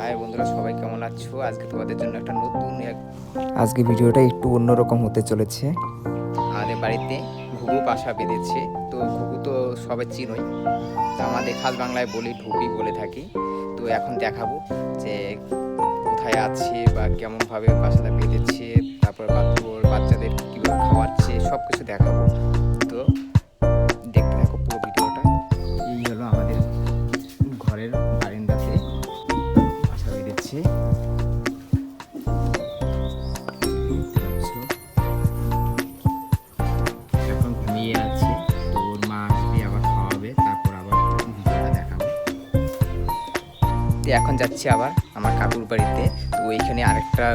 High বন্ধুরা সবাই কেমন আছো? আজকে তোমাদের জন্য একটা নতুন এক আজকে ভিডিওটা একটু অন্যরকম হতে চলেছে। আমাদের বাড়িতে ঘুঘু বাসা বেঁধেছে। তো ঘুঘু তো সবাই চিনোই। তো আমাদের খাস বাংলায় বলি ঢুকি বলে থাকি। তো এখন দেখাবো যে কোথায় আছে বা কেমনভাবে বাসাটা বেঁধেছে তারপর বাচ্চাদের কীভাবে খাওয়াচ্ছে সব কিছু দেখাবো। এখন যাচ্ছি আবার আমার কাকুর বাড়িতে। তো ওইখানে আরেকটা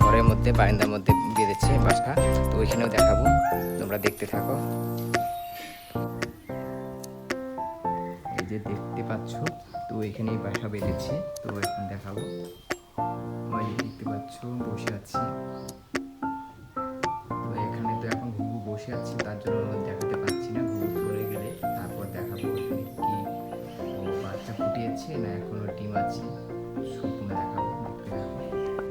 ঘরের মধ্যে, বারান্দার মধ্যে বেঁধেছে বাসা। তো ওইখানেও দেখাবো, তোমরা দেখতে থাকো। এই যে দেখতে পাচ্ছ, তো এখানেই বাসা বেঁধেছে। তো এখন দেখাবো। দেখতে পাচ্ছ, বসে আছি। তো এখানে তো এখন বসে আছে, তার জন্য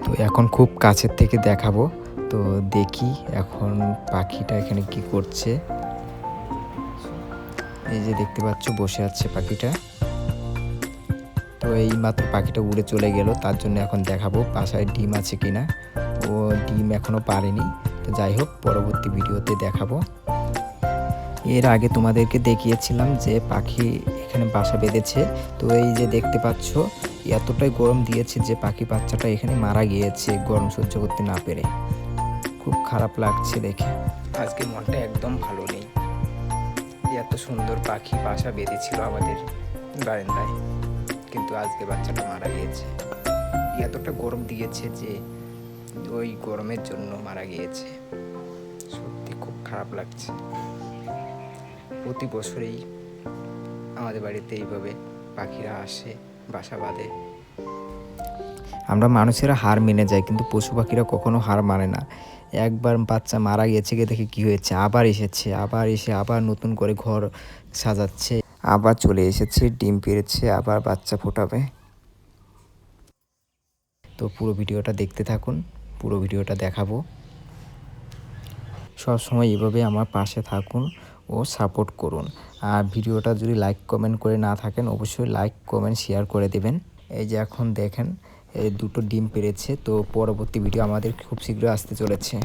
তো এখন খুব কাছের থেকে দেখাবো। তো দেখি এখন পাখিটা এখানে কি করছে। এই যে দেখতে পাচ্ছ, বসে আছে পাখিটা। তো এই মাত্র পাখিটা উড়ে চলে গেল, তার জন্য এখন দেখাবো বাসায় ডিম আছে কিনা। ও ডিম এখনও পারেনি। তো যাই হোক, পরবর্তী ভিডিওতে দেখাবো। এর আগে তোমাদেরকে দেখিয়েছিলাম যে পাখি এখানে বাসা বেঁধেছে। তো এই যে দেখতে পাচ্ছ এতটাই গরম দিয়েছে যে পাখি বাচ্চাটা এখানে মারা গিয়েছে গরম সহ্য করতে না পেরে। খুব খারাপ লাগছে দেখে। আজকে মনটা একদম ভালো নেই। এত সুন্দর পাখি বাসা বেঁধেছিল আমাদের বারান্দায়, কিন্তু আজকে বাচ্চাটা মারা গিয়েছে। এতটা গরম দিয়েছে যে ওই গরমের জন্য মারা গিয়েছে। সত্যি খুব খারাপ লাগছে। প্রতি বছরেই আমাদের বাড়িতে এইভাবে পাখিরা আসে। বাসা বাঁধে। আমরা মানুষেরা হার মেনে যাই, কিন্তু পশু পাখিরা কখনো হার মানে না। একবার বাচ্চা মারা গেছে গিয়ে দেখে কি হয়েছে, আবার এসেছে, আবার এসে আবার নতুন করে ঘর সাজাচ্ছে, আবার চলে এসেছে, ডিম পেরেছে আবার বাচ্চা ফোটাবে। তো পুরো ভিডিওটা দেখতে থাকুন, পুরো ভিডিওটা দেখাবো। সব সময় এভাবে আমার পাশে থাকুন। ও সাপোর্ট করুন। আর ভিডিওটা যদি লাইক কমেন্ট করে না থাকেন, অবশ্যই লাইক কমেন্ট শেয়ার করে দেবেন। এই যে এখন দেখেন দুটো ডিম পেরেছে, তো পরবর্তী ভিডিও আমাদের খুব শীঘ্রই আসতে চলেছে।